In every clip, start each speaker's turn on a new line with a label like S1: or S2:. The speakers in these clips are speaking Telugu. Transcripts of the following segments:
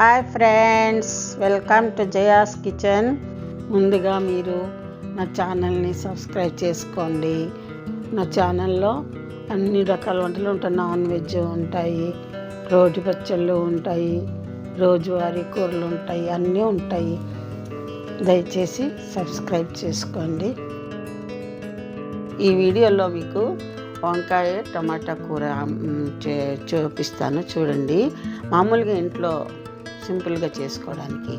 S1: Hi friends welcome to Jaya's kitchen. ముందుగా మీరు నా ఛానల్ని సబ్స్క్రైబ్ చేసుకోండి. నా ఛానల్లో అన్ని రకాల వంటలు ఉంటాయి. నాన్ వెజ్ ఉంటాయి రోజు పచ్చళ్ళు ఉంటాయి రోజువారీ కూరలు ఉంటాయి అన్నీ ఉంటాయి. దయచేసి సబ్స్క్రైబ్ చేసుకోండి. ఈ వీడియోలో మీకు వంకాయ టమాటా కూర చే- చూపిస్తాను. చూడండి. మామూలుగా ఇంట్లో సింపుల్గా చేసుకోవడానికి.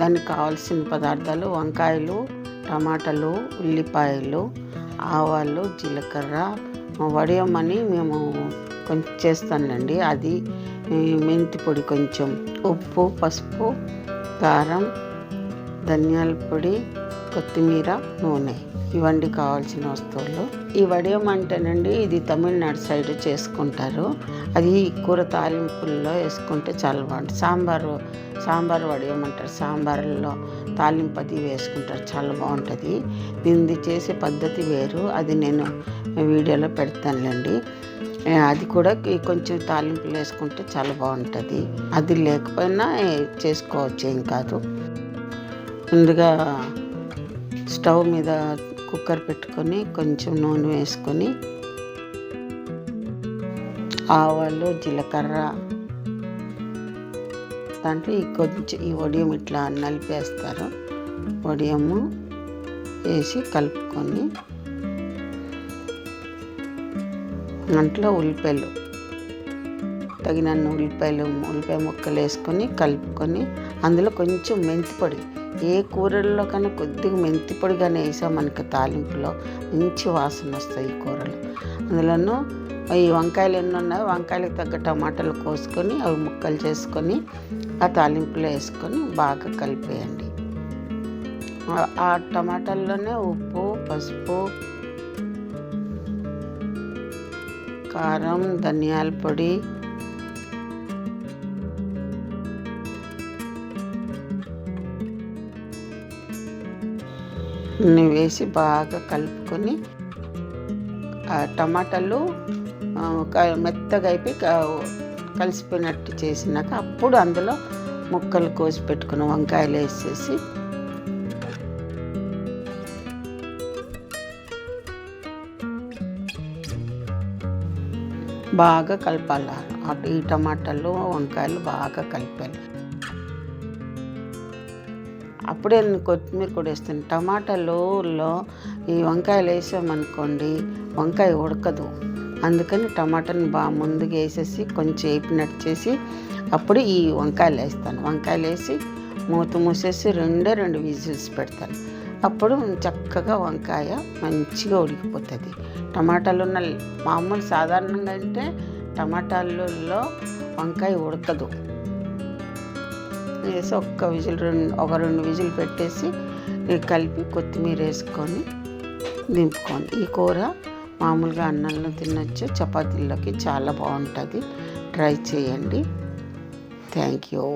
S1: దానికి కావాల్సిన పదార్థాలు వంకాయలు టమాటాలు ఉల్లిపాయలు ఆవాలు జీలకర్ర వడియమని మేము కొంచెం చేస్తానండి. అది మెంతి పొడి కొంచెం ఉప్పు పసుపు కారం ధనియాల పొడి కొత్తిమీర నూనె ఇవండి కావాల్సిన వస్తువులు. ఈ వడియం అంటేనండి ఇది తమిళనాడు సైడ్ చేసుకుంటారు. అది కూర తాలింపుల్లో వేసుకుంటే చాలా బాగుంటుంది. సాంబారు సాంబార్ వడియం అంటారు సాంబార్లో తాలింపు అది వేసుకుంటారు. చాలా బాగుంటుంది. దీనిది చేసే పద్ధతి వేరు. అది నేను వీడియోలో పెడతానులేండి. అది కూడా కొంచెం తాలింపులు వేసుకుంటే చాలా బాగుంటుంది. అది లేకపోయినా చేసుకోవచ్చు ఏం కాదు. ముందుగా స్టవ్ మీద కుక్కర్ పెట్టుకొని కొంచెం నూనె వేసుకొని ఆవాలు జీలకర్ర దాంట్లో ఈ కొంచెం ఈ వడియం ఇట్లా నలిపేస్తారు. వడియము వేసి కలుపుకొని దాంట్లో ఉల్లిపాయలు తగినన్ని ఉల్లిపాయలు ఉల్లిపాయ ముక్కలు వేసుకొని కలుపుకొని అందులో కొంచెం మెంతి పొడి ఏ కూరల్లో కన్నా కొద్దిగా మెంతి పొడి కానీ వేసాం మనకి తాలింపులో. మంచి వాసన వస్తాయి ఈ కూరలు. అందులోనూ ఈ వంకాయలు ఎన్ని ఉన్నాయో వంకాయలకు తగ్గ టమాటాలు కోసుకొని అవి ముక్కలు చేసుకొని ఆ తాలింపులో వేసుకొని బాగా కలిపేయండి. ఆ- ఆ టమాటాల్లోనే ఉప్పు పసుపు కారం ధనియాల పొడి వేసి బాగా కలుపుకొని ఆ టమాటాలు మెత్తగా అయిపోయి కలిసిపోయినట్టు చేసినాక అప్పుడు అందులో ముక్కలు కోసి పెట్టుకున్న వంకాయలు వేసేసి బాగా కలపాలి. అటు ఈ టమాటాలు వంకాయలు బాగా కలిపాలి. అప్పుడే కొత్తిమీర కూడా వేస్తాను. టమాటాలలో ఈ వంకాయలు వేసామనుకోండి వంకాయ ఉడకదు. అందుకని టమాటాని బాగా ముందుగా వేసేసి కొంచెం వేపినట్టు చేసి అప్పుడు ఈ వంకాయలు వేస్తాను. వంకాయలు వేసి మూత మూసేసి రెండే రెండు విజిల్స్ పెడతాను. అప్పుడు చక్కగా వంకాయ మంచిగా ఉడికిపోతుంది. టమాటాలు ఉన్న మామూలు సాధారణంగా అంటే టమాటాలలో వంకాయ ఉడకదు. వేసి ఒక్క విజిల్ రెండు ఒక రెండు విజిల్ పెట్టేసి కలిపి కొత్తిమీర వేసుకొని దింపుకోండి. ఈ కూర మామూలుగా అన్నంలో తినొచ్చు చపాతీల్లోకి చాలా బాగుంటుంది. ట్రై చేయండి. Thank you.